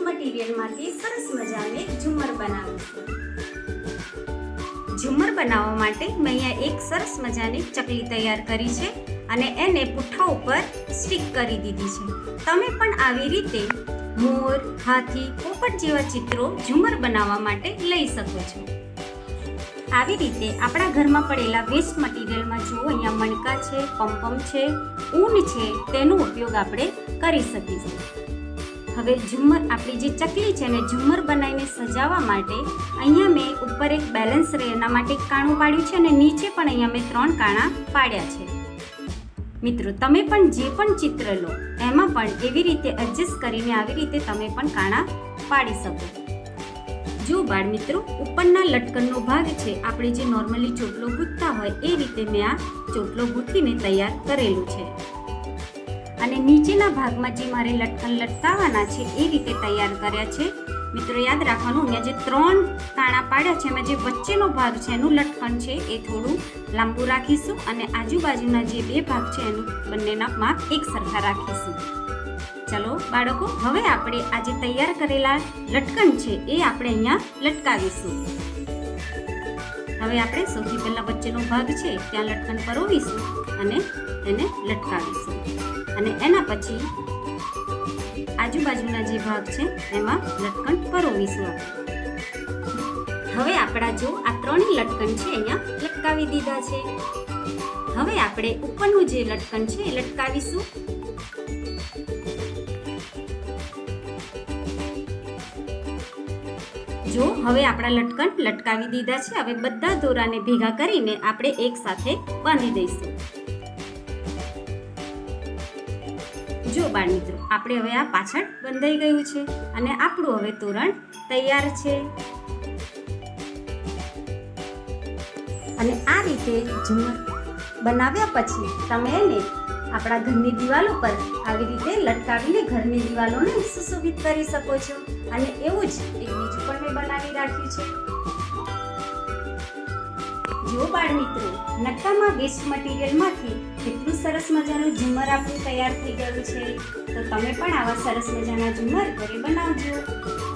મટીરિયલમાંથી સરસ મજાની ઝુમર બનાવીશું. ઝુમ્મર બનાવવા માટે મેં અહીંયા એક સરસ મજાની ચકલી તૈયાર કરી છે અને એને પુઠ્ઠા ઉપર સ્ટીક કરી દીધી છે. તમે પણ આવી રીતે મોર, હાથી, પોપટ જેવા ચિત્રો ઝુમ્મર બનાવવા માટે લઈ શકો છો. આવી રીતે આપણા ઘરમાં પડેલા વેસ્ટ મટીરિયલમાં જો અહીંયા મણકા છે પમપમ છે, ઊન છે, તેનો ઉપયોગ આપણે કરી શકીશું. હવે ઝુમ્મર આપણી જે ચકલી છે ને ઝુમ્મર બનાવીને સજાવવા માટે અહીંયા મેં ઉપર એક બેલેન્સ રહે એના માટે એક કાણું પાડ્યું છે અને નીચે પણ અહીંયા મેં ત્રણ કાણા પાડ્યા છે. મિત્રો, તમે પણ જે પણ ચિત્ર લો, એમાં પણ એવી રીતે એડજસ્ટ કરીને આવી રીતે તમે પણ કાણા પાડી શકો. જો બાળ મિત્રો, ઉપરના લટકનનો ભાગ છે, આપણે જે નોર્મલી ચોટલો ગૂંથતા હોય, એ રીતે મેં આ ચોટલો ગૂંથીને તૈયાર કરેલું છે. અને નીચેના ભાગમાં જે મારે લટકન લટકાવવાના છે એ રીતે તૈયાર કર્યા છે. મિત્રો, યાદ રાખવાનું, અહીંયા જે ત્રણ તાણા પાડ્યા છે, એમાં જે વચ્ચેનો ભાગ છે, એનું લટકન છે, એ થોડું લાંબુ રાખીશું અને આજુબાજુના જે બે ભાગ છે, એનું બંનેના માપ એક સરખા રાખીશું. ચલો, બાળકો, હવે આપણે આજે તૈયાર કરેલા લટકન છે, એ આપણે અહીંયા લટકાવીશું. હવે આપણે સૌથી પહેલાં વચ્ચેનો ભાગ છે, ત્યાં લટકન પરોવીશું અને એને લટકાવીશું. અને એના પછી આજુબાજુના જે ભાગ છે, એમાં લટકણ પરોવીશું હવે આપણા જો આ ત્રણેય લટકણ છે, અહીંયા લટકાવી દીધા છે. હવે આપણે ઉપરનું જે લટકણ છે, એ લટકાવીશું. જો, હવે આપણા લટકણ લટકાવી દીધા છે, હવે બધા દોરાને ભેગા કરીને આપણે એકસાથે બાંધી દઈશું. જો બાળ મિત્રો, આપણે હવે આ પાછળ બંધાઈ ગયું છે અને આપણું હવે તોરણ તૈયાર છે. અને આ રીતે ઝુમ્મર બનાવ્યા પછી તમે એને આપણા ઘરની દિવાલો પર આવી રીતે લટકાવીને ઘરની દિવાલોને સુશોભિત કરી શકો છો. અને એવું જ એક બીજું પણ મેં બનાવી રાખ્યું છે. જો બાળ મિત્રો, નકામા વેસ્ટ મટીરિયલમાંથી કેટલું સરસ મજાનું ઝુમર આપણું તૈયાર થઈ ગયું છે? તો તમે પણ આવા સરસ મજાના ઝુમર ઘરે બનાવજો.